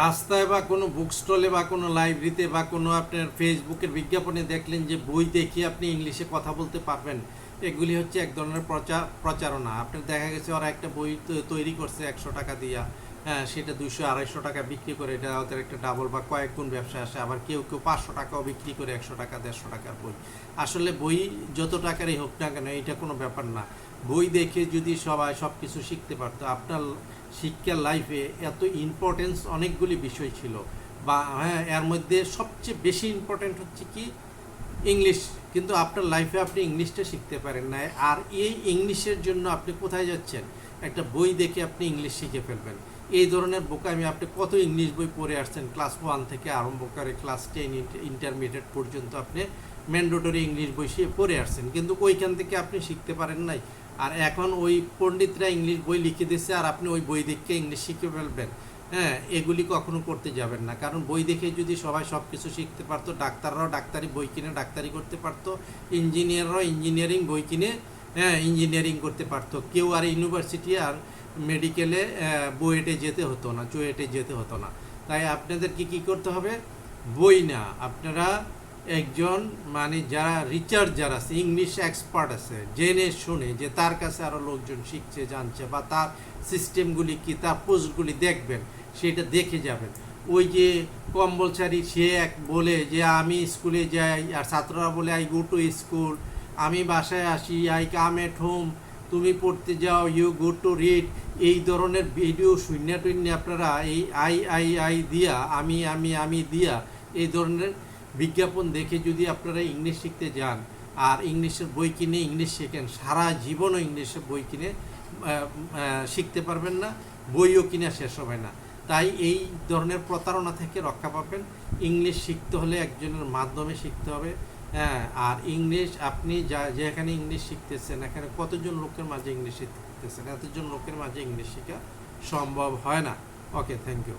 রাস্তায় বা কোনো বুক স্টলে বা কোনো লাইব্রেরিতে বা কোনো আপনার ফেসবুকের বিজ্ঞাপনে দেখলেন যে বই দেখে আপনি ইংলিশে কথা বলতে পারবেন, এগুলি হচ্ছে এক ধরনের প্রচার প্রচারণা। আপনার দেখা গেছে ওরা একটা বই তৈরি করছে একশো টাকা দিয়া হ্যাঁ সেটা দুশো আড়াইশো টাকা বিক্রি করে, এটা ওদের একটা ডাবল বা কয়েক গুণ ব্যবসা আসে, আবার কেউ কেউ পাঁচশো টাকাও বিক্রি করে একশো টাকা, দেড়শো টাকার বই। আসলে বই যত টাকারই হোক না কেন এটা কোনো ব্যাপার না। বই দেখে যদি সবাই সব কিছু শিখতে পারতো, আপনার শিক্ষার লাইফে এত ইম্পর্টেন্স অনেকগুলি বিষয় ছিল। বা হ্যাঁ এর মধ্যে সবচেয়ে বেশি ইম্পর্টেন্ট হচ্ছে কি? ইংলিশ কিন্তু আপনার লাইফে আপনি ইংলিশটা শিখতে পারেন না আর এই ইংলিশের জন্য আপনি কোথায় যাচ্ছেন? একটা বই দেখে আপনি ইংলিশ শিখে ফেলবেন। এই ধরনের বোকামি আপনি কত ইংলিশ বই পড়ে আসছেন? ক্লাস ওয়ান থেকে আরম্ভ করে ক্লাস টেন ইন্টারমিডিয়েট পর্যন্ত আপনি ম্যান্ডেটরি ইংলিশ বই সে পড়ে আসছেন। কিন্তু ওইখান থেকে আপনি শিখতে পারেন নাই। আর এখন ওই পণ্ডিতরা ইংলিশ বই লিখে দিচ্ছে আর আপনি ওই বই দেখে ইংলিশ শিখে ফেলবেন। হ্যাঁ এগুলি কখনো করতে যাবেন না। কারণ বই দেখে যদি সবাই সব কিছু শিখতে পারতো, ডাক্তাররাও ডাক্তারি বই কিনে ডাক্তারি করতে পারতো, ইঞ্জিনিয়াররাও ইঞ্জিনিয়ারিং বই কিনে হ্যাঁ ইঞ্জিনিয়ারিং করতে পারতো। কেউ আর ইউনিভার্সিটি আর মেডিকেলে বুয়েটে যেতে হতো না চুয়েটে যেতে হতো না। তাই আপনাদেরকে কি করতে হবে? বই না, আপনারা একজন মানে যারা রিচার্জ যারা আছে ইংলিশ এক্সপার্ট আছে, জেনে শুনে যে তার কাছে আরও লোকজন শিখছে, জানছে বা তার সিস্টেমগুলি কি, তার পোস্টগুলি দেখবেন, সেটা দেখে যাবেন। ওই যে কম্বলচারী সে এক বলে যে, আমি স্কুলে যাই আর ছাত্ররা বলে আই গো টু স্কুল আমি বাসায় আসি আই কাম এট হোম তুমি পড়তে যাও ইউ গো টু রিড এই ধরনের ভিডিও শূন্য টুন্য আপনারা এই আই আই আই দিয়া, আমি আমি আমি দিয়া, এই ধরনের বিজ্ঞাপন দেখে যদি আপনারা ইংলিশ শিখতে যান, আর ইংলিশের বই কিনে ইংলিশ শেখেন, সারা জীবনও ইংলিশের বই কিনে শিখতে পারবেন না, বইও কিনে শেষ হবে না। তাই এই ধরনের প্রতারণা থেকে রক্ষা পাবেন। ইংলিশ শিখতে হলে একজনের মাধ্যমে শিখতে হবে। হ্যাঁ আর ইংলিশ, আপনি যা, যেখানে ইংলিশ শিখতেছেন, এখানে কতজন লোকের মাঝে ইংলিশ শিখতেছেন? এতজন লোকের মাঝে ইংলিশ শেখা সম্ভব হয় না। Okay, thank you.